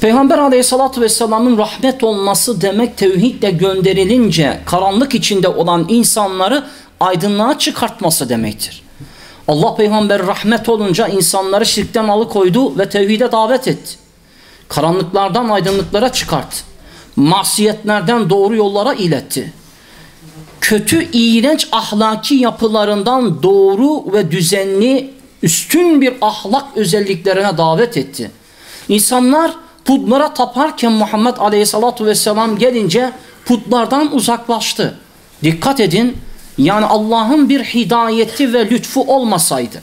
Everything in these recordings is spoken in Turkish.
Peygamber aleyhissalatü vesselamın rahmet olması demek tevhidle gönderilince karanlık içinde olan insanları aydınlığa çıkartması demektir. Allah peygamber rahmet olunca insanları şirkten alıkoydu ve tevhide davet etti. Karanlıklardan aydınlıklara çıkarttı. Masiyetlerden doğru yollara iletti. Kötü, iğrenç ahlaki yapılarından doğru ve düzenli, üstün bir ahlak özelliklerine davet etti. İnsanlar putlara taparken Muhammed Aleyhisselatü Vesselam gelince putlardan uzaklaştı. Dikkat edin yani Allah'ın bir hidayeti ve lütfu olmasaydı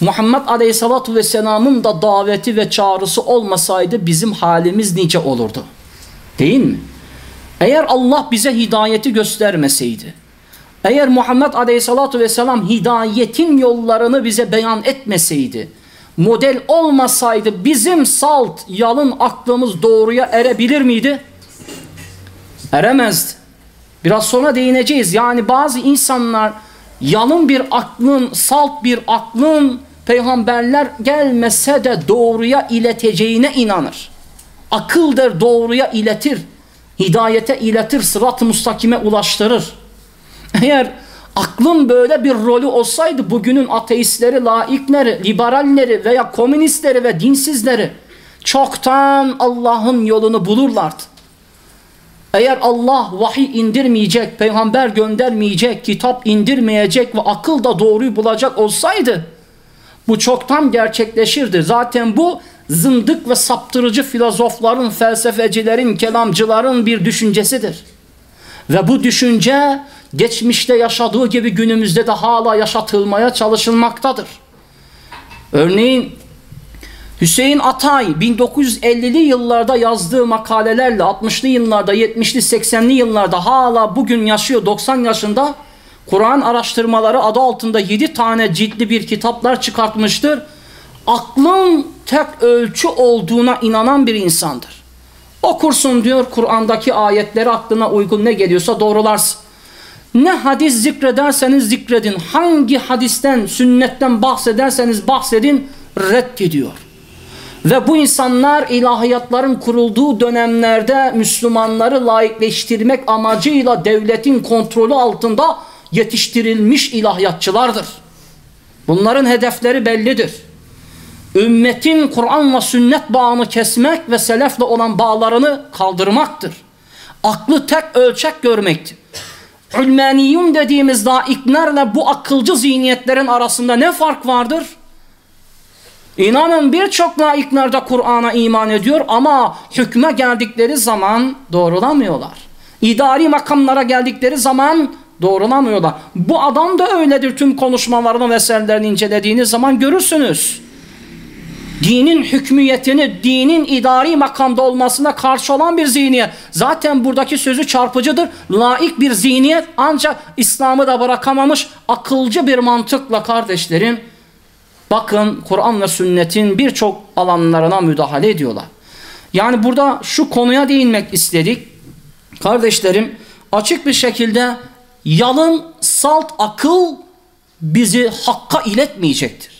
Muhammed Aleyhisselatü Vesselam'ın da daveti ve çağrısı olmasaydı bizim halimiz nice olurdu. Değil mi? Eğer Allah bize hidayeti göstermeseydi, eğer Muhammed Aleyhisselatü Vesselam hidayetin yollarını bize beyan etmeseydi, model olmasaydı bizim salt, yalın aklımız doğruya erebilir miydi? Eremezdi. Biraz sonra değineceğiz. Yani bazı insanlar yalın bir aklın, salt bir aklın peygamberler gelmese de doğruya ileteceğine inanır. Akıldır doğruya iletir. Hidayete iletir, sırat-ı mustakime ulaştırır. Eğer aklın böyle bir rolü olsaydı bugünün ateistleri, laikleri, liberalleri veya komünistleri ve dinsizleri çoktan Allah'ın yolunu bulurlardı. Eğer Allah vahiy indirmeyecek, peygamber göndermeyecek, kitap indirmeyecek ve akıl da doğruyu bulacak olsaydı bu çoktan gerçekleşirdi. Zaten bu zındık ve saptırıcı filozofların, felsefecilerin, kelamcıların bir düşüncesidir. Ve bu düşünce geçmişte yaşadığı gibi günümüzde de hala yaşatılmaya çalışılmaktadır. Örneğin Hüseyin Atay 1950'li yıllarda yazdığı makalelerle 60'lı yıllarda 70'li 80'li yıllarda hala bugün yaşıyor 90 yaşında Kur'an araştırmaları adı altında 7 tane ciltli bir kitaplar çıkartmıştır. Aklın tek ölçü olduğuna inanan bir insandır. Okursun diyor Kur'an'daki ayetleri aklına uygun ne geliyorsa doğrularsın. Ne hadis zikrederseniz zikredin. Hangi hadisten, sünnetten bahsederseniz bahsedin reddediyor. Ve bu insanlar ilahiyatların kurulduğu dönemlerde Müslümanları laikleştirmek amacıyla devletin kontrolü altında yetiştirilmiş ilahiyatçılardır. Bunların hedefleri bellidir. Ümmetin Kur'an ve sünnet bağını kesmek ve selefle olan bağlarını kaldırmaktır. Aklı tek ölçek görmektir. Ülmeniyum dediğimiz laiklerle bu akılcı zihniyetlerin arasında ne fark vardır? İnanın birçok laikler de Kur'an'a iman ediyor ama hükme geldikleri zaman doğrulamıyorlar. İdari makamlara geldikleri zaman doğrulamıyorlar. Bu adam da öyledir tüm konuşmalarını ve eserlerini incelediğiniz zaman görürsünüz. Dinin hükmiyetini, dinin idari makamda olmasına karşı olan bir zihniyet. Zaten buradaki sözü çarpıcıdır. Laik bir zihniyet ancak İslam'ı da bırakamamış akılcı bir mantıkla kardeşlerim Bakın Kur'an ve sünnetin birçok alanlarına müdahale ediyorlar. Yani burada şu konuya değinmek istedik. Kardeşlerim açık bir şekilde yalın salt akıl bizi hakka iletmeyecektir.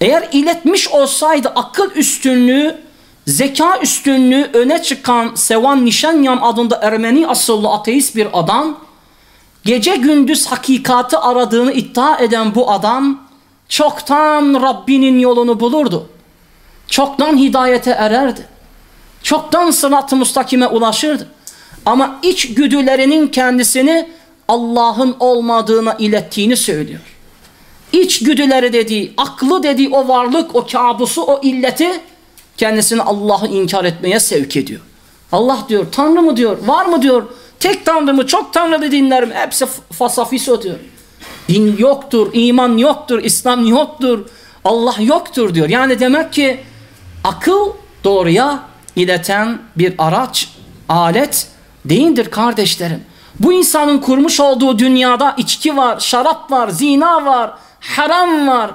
Eğer iletmiş olsaydı akıl üstünlüğü, zeka üstünlüğü öne çıkan Sevan Nişanyam adında Ermeni asıllı ateist bir adam, gece gündüz hakikati aradığını iddia eden bu adam, çoktan Rabbinin yolunu bulurdu. Çoktan hidayete ererdi. Çoktan sırat-ı mustakime ulaşırdı. Ama iç güdülerinin kendisini Allah'ın olmadığına ilettiğini söylüyor. İç güdüleri dediği, aklı dediği o varlık, o kabusu, o illeti kendisini Allah'ı inkar etmeye sevk ediyor. Allah diyor, Tanrı mı diyor, var mı diyor, tek Tanrı mı, çok Tanrılı dinlerim, hepsi fasafiso diyor. Din yoktur, iman yoktur, İslam yoktur, Allah yoktur diyor. Yani demek ki akıl doğruya ileten bir araç, alet değildir kardeşlerim. Bu insanın kurmuş olduğu dünyada içki var, şarap var, zina var, haram var,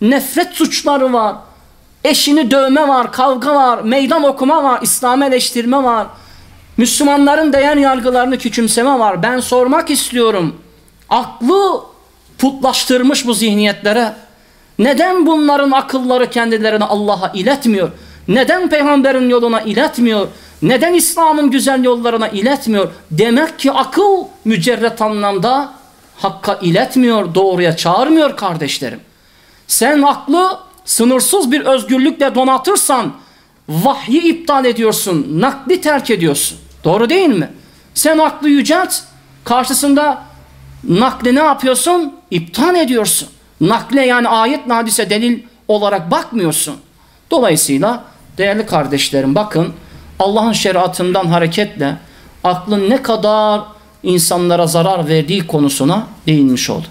nefret suçları var, eşini dövme var, kavga var, meydan okuma var, İslam eleştirme var. Müslümanların değer yargılarını küçümseme var. Ben sormak istiyorum. Aklı putlaştırmış bu zihniyetlere. Neden bunların akılları kendilerini Allah'a iletmiyor? Neden peygamberin yoluna iletmiyor? Neden İslam'ın güzel yollarına iletmiyor? Demek ki akıl mücerret anlamda hakka iletmiyor, doğruya çağırmıyor kardeşlerim. Sen aklı sınırsız bir özgürlükle donatırsan vahyi iptal ediyorsun, nakli terk ediyorsun. Doğru değil mi? Sen aklı yücelt, karşısında nakli ne yapıyorsun? İptal ediyorsun. Nakle yani ayet hadise delil olarak bakmıyorsun. Dolayısıyla değerli kardeşlerim bakın Allah'ın şeriatından hareketle aklın ne kadar insanlara zarar verdiği konusuna değinmiş olduk.